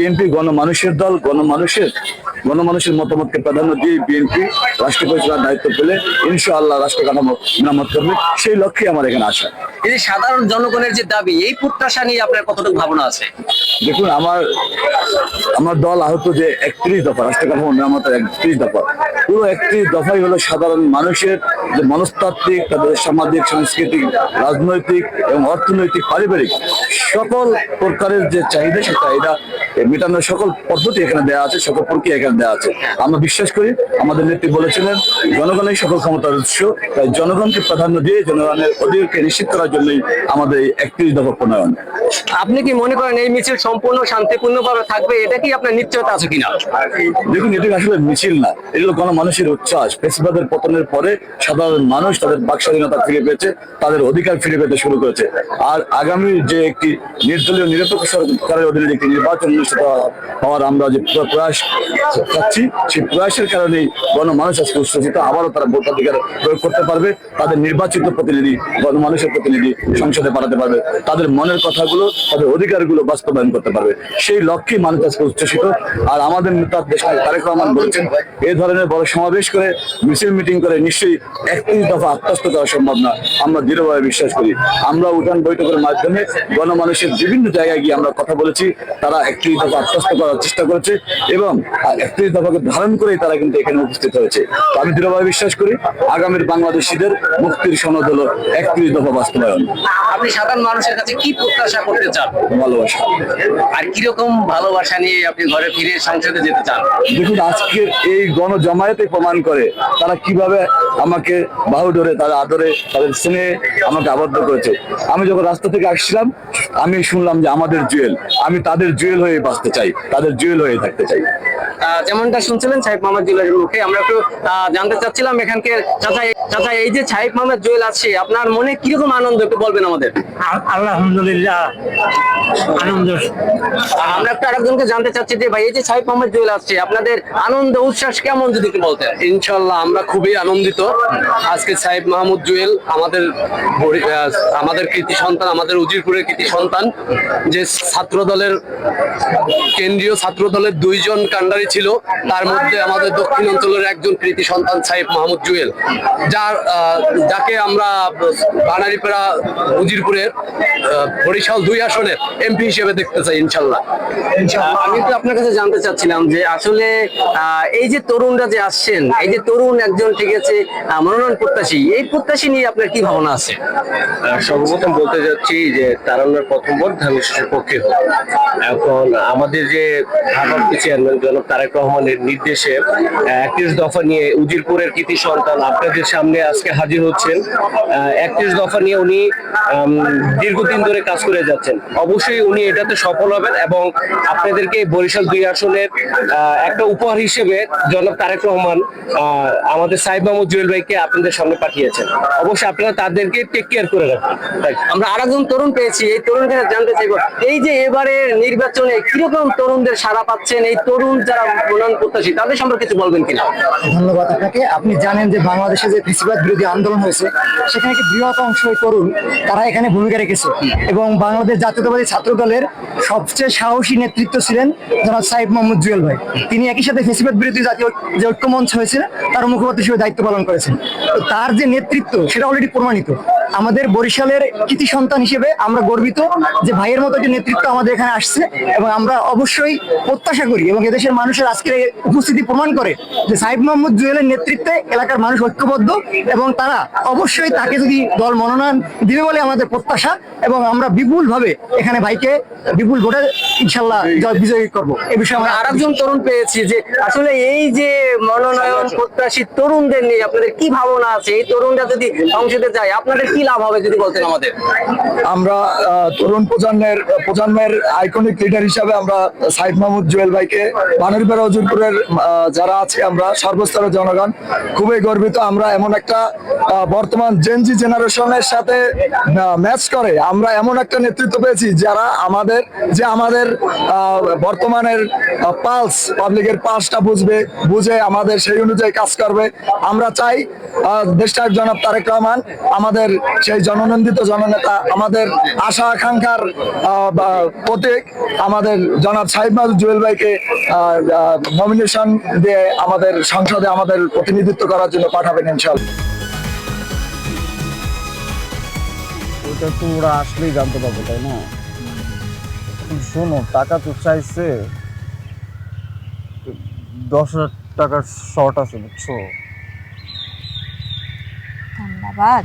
BNP গণমানুষের দল গণমানুষের গণমানুষের মতামতকে প্রাধান্য দিয়ে বিএনপি রাষ্ট্র পরিচালনার দায়িত্ব পেলে ইনশাআল্লাহ রাষ্ট্র কাঠামো মেরামত করবে। সেই লক্ষ্যে আমার এখানে আসা। এই যে সাধারণ জনগণের যে দাবি এই প্রত্যাশা নিয়ে আপনার কতটুকু ভাবনা আছে? দেখুন আমার আমার দল আহত যে একত্রিশ দফা রাষ্ট্র কাঠামো মেরামতের একত্রিশ দফা। পুরো একত্রিশ দফাই হলো সাধারণ মানুষের যে মনস্তাত্ত্বিক তাদের সামাজিক সাংস্কৃতিক রাজনৈতিক এবং অর্থনৈতিক পারিবারিক সকল প্রকারের যে চাহিদা সে চাহিদা মেটানোর সকল পদ্ধতি এখানে দেওয়া আছে সকল প্রক্রিয়া এখানে দেওয়া আছে। আমরা বিশ্বাস করি আমাদের নেত্রী বলেছিলেন জনগণের সকল ক্ষমতার উৎস তাই জনগণকে প্রাধান্য দিয়ে জনগণের অধিকারকে নিশ্চিত করার জন্যই আমাদের এই একত্রিশ দফা প্রণয়ন। আপনি কি মনে করেন এই মিছিল সম্পূর্ণ শান্তিপূর্ণভাবে থাকবে? এটা কি আপনার নিশ্চয়তা আছে কিনা? দেখুন এটি আসলে মিছিল না? এগুলো কোনো মানুষের উচ্ছ্বাস। ফেসিবাদের পতনের পরে সাধারণ মানুষ তাদের বাক স্বাধীনতা ফিরে পেয়েছে তাদের অধিকার ফিরে পেতে শুরু করেছে। আর আগামী যে একটি নির্দলীয় নিরপেক্ষ সরকারের অধীনে একটি নির্বাচন অনুষ্ঠিত হওয়ার আমরা যে প্রয়াস চাচ্ছি সেই প্রয়াসের কারণেই গণমানুষ আজকে উচ্ছ্বসিত, আবারও তারা ভোটাধিকার প্রয়োগ করতে পারবে। তাদের নির্বাচিত প্রতিনিধি, গণমানুষের প্রতিনিধি সংসদে পাঠাতে পারবে। তাদের মনের কথাগুলো, তাদের অধিকারগুলো বাস্তবায়ন করতে পারবে। সেই লক্ষ্যে মানুষ আজকে উচ্ছ্বসিত। আর আমাদের নেতা দেশ তারেক রহমান বলেছেন এই ধরনের বড় সমাবেশ করে, মিছিল, মিটিং করে নিশ্চয়ই একত্রিশ দফা আত্মস্থ করা সম্ভব না। আমরা দৃঢ়ভাবে বিশ্বাস করি। আমরা উঠান বৈঠকের মাধ্যমে গণমানুষের বিভিন্ন জায়গায় গিয়ে আমরা কথা বলেছি। তারা একত্রিশ দফা আত্মস্থ করার চেষ্টা করেছে এবং একত্রিশ দফাকে ধারণ করেই তারা কিন্তু এখানে উপস্থিত হয়েছে। আমি দৃঢ়ভাবে বিশ্বাস করি আগামীর বাংলাদেশিদের মুক্তির সনদ হলো একত্রিশ দফা বাস্তবায়ন। আপনি সাধারণ মানুষের কাছে কি প্রত্যাশা করতে চান? ভালোবাসা। আর কীরকম ভালোবাসা নিয়ে আপনি ঘরে ফিরে সংসদে যেতে চান? দেখুন আজকের এই গণজমায়েতে প্রমাণ করে তারা কীভাবে আমাকে বাহু ধরে তাদের আদরে তাদের স্নেহে আমাকে আবদ্ধ করেছে। আমি যখন রাস্তা থেকে আসছিলাম আমি শুনলাম যে আমাদের জুয়েল। আমি তাদের জুয়েল হয়ে বাঁচতে চাই তাদের জুয়েল হয়ে থাকতে চাই। যেমনটা শুনছিলেন সাহেব মোহাম্মদ জুয়েলের মুখে আমরা একটু জানতে চাচ্ছিলাম এখানকার চাচা চাচা এই যে সাহেব মোহাম্মদ জুয়েল আছে আপনার মনে কীরকম আনন্দ একটু বলবেন আমাদের? আলহামদুলিল্লাহ আনন্দ। আমরা একটু আরেকজনকে জানতে চাচ্ছি যে ভাই এই যে সাহেব মোহাম্মদ জুয়েল আসছে আপনাদের আনন্দ উচ্ছ্বাস কেমন যদি একটু বলতেন? ইনশাল্লাহ আমরা খুবই আনন্দিত। আজকে সাহেব মাহমুদ জুয়েল আমাদের আমাদের কৃতি সন্তান আমাদের উজিরপুরের কৃতি সন্তান যে ছাত্র দলের কেন্দ্রীয় ছাত্র দলের দুইজন কান্ডারি ছিল তার মধ্যে আমাদের দক্ষিণ অঞ্চলের একজন কৃতি সন্তান সাহেব মাহমুদ জুয়েল। যার যাকে আমরা বানারিপাড়া উজিরপুরের বরিশাল দুই আসনের এমপি হিসেবে দেখতে চাই ইনশাল্লাহ। আমি তো আপনার কাছে জানতে চাচ্ছিলাম যে আসলে আহ, এই যে তরুণরা যে আসছেন এই যে তরুণ একজন ঠিক আছে মনোনয়ন প্রত্যাশী। এই প্রত্যাশী নিয়ে আপনার কি ভাবনা আছে? সর্বপ্রথম বলতে যাচ্ছি যে তারান্নার প্রথম ভোট ধানের পক্ষে হোক। এখন আমাদের যে ভারপ্রাপ্ত চেয়ারম্যান জনাব তারেক রহমানের নির্দেশে একত্রিশ দফা নিয়ে উজিরপুরের কৃতি সন্তান আপনাদের সামনে আজকে হাজির হচ্ছেন। একত্রিশ দফা নিয়ে উনি দীর্ঘদিন ধরে কাজ করে যাচ্ছেন। অবশ্যই উনি এটাতে সফল হবেন এবং আপনাদেরকে বরিশাল দুই আসনের একটা উপহার হিসেবে জনাব তারেক রহমান আমাদের মাহমুদ জুয়েল ভাইকে আপনাদের সামনে পাঠিয়েছেন। অবশ্যই আপনারা তাদেরকে টেক কেয়ার করে রাখবেন. আমরা আরেকজন তরুণ পেয়েছি এই তরুণকে জানতে চাইব এই যে এবারে নির্বাচনে কীরকম তরুণদের সাড়া পাচ্ছেন এই তরুণ যারা মনোনয়ন প্রত্যাশী তাদের সম্পর্কে কিছু বলবেন কিনা? ধন্যবাদ আপনাকে। আপনি জানেন যে বাংলাদেশে যে ফেসিবাদ বিরোধী আন্দোলন হয়েছে সেখানে একটি বৃহৎ অংশ এই তরুণ তারা এখানে ভূমিকা রেখেছে। এবং বাংলাদেশ জাতীয়তাবাদী ছাত্র দলের সবচেয়ে সাহসী নেতৃত্ব ছিলেন জনাব সাহেব মোহাম্মদ জুয়েল ভাই। তিনি একই সাথে ফেসিবাদ বিরোধী জাতীয় যে ঐক্যমঞ্চ হয়েছিল তার মুখপাত্র হিসেবে দায়িত্ব পালন করেছেন। তার যে নেতৃত্ব সেটা অলরেডি প্রমাণিত। আমাদের বরিশালের কৃতি সন্তান হিসেবে আমরা গর্বিত যে ভাইয়ের মতো একটি নেতৃত্ব আমাদের এখানে আসছে এবং আমরা অবশ্যই প্রত্যাশা করি এবং এদেশের মানুষের আজকের উপস্থিতি প্রমাণ করে যে সাহিব মোহাম্মদ জুয়েলের নেতৃত্বে এলাকার মানুষ ঐক্যবদ্ধ এবং তারা অবশ্যই তাকে যদি দল মনোনয়ন দিবে বলে আমাদের প্রত্যাশা এবং আমরা বিপুল ভাবে এখানে ভাইকে বিপুল ভোটে ইনশাল্লাহ জয় বিজয়ী করব। এই বিষয়ে আমরা আমরা আরেকজন তরুণ পেয়েছি যে আসলে এই যে মনোনয়ন প্রত্যাশী তরুণদের নিয়ে আপনাদের কি ভাবনা আছে? এই তরুণরা যদি সংসদে যায় আপনাদের কি লাভ হবে যদি বলতেন আমাদের? আমরা তরুণ প্রজন্মের প্রজন্মের আইকনিক লিডার হিসাবে আমরা সাইদ মাহমুদ জুয়েল ভাইকে বানরপাড়া হজুরপুরের যারা আছে আমরা, সর্বস্তরের জনগণ, খুবই গর্বিত আমরা এমন একটা বর্তমান জেনজি জেনারেশনের সাথে ম্যাচ করে। আমরা এমন একটা নেতৃত্ব পেয়েছি যারা আমাদের, যে আমাদের বর্তমানের পালস পাবলিকের পালসটা বুঝবে, বুঝে আমাদের সেই অনুযায়ী কাজ করবে। আমরা চাই দেশটার জনাব তারেক রহমান আমাদের সেই জননন্দিত জননেতা আমাদের আশা আকাঙ্ক্ষার প্রতীক আমাদের জনাব সাহিব মাহুদ জুয়েল ভাইকে নমিনেশন দিয়ে আমাদের সংসদে আমাদের প্রতিনিধিত্ব করার জন্য পাঠাবেন ইনশাল্লাহ ওটা তো ওরা আসলেই জানতে পারবে তাই না? শোনো টাকা তো চাইছে দশ হাজার টাকার শর্ট আছে বুঝছ? ধন্যবাদ।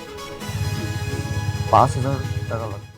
পাঁচ হাজার টাকা লাগবে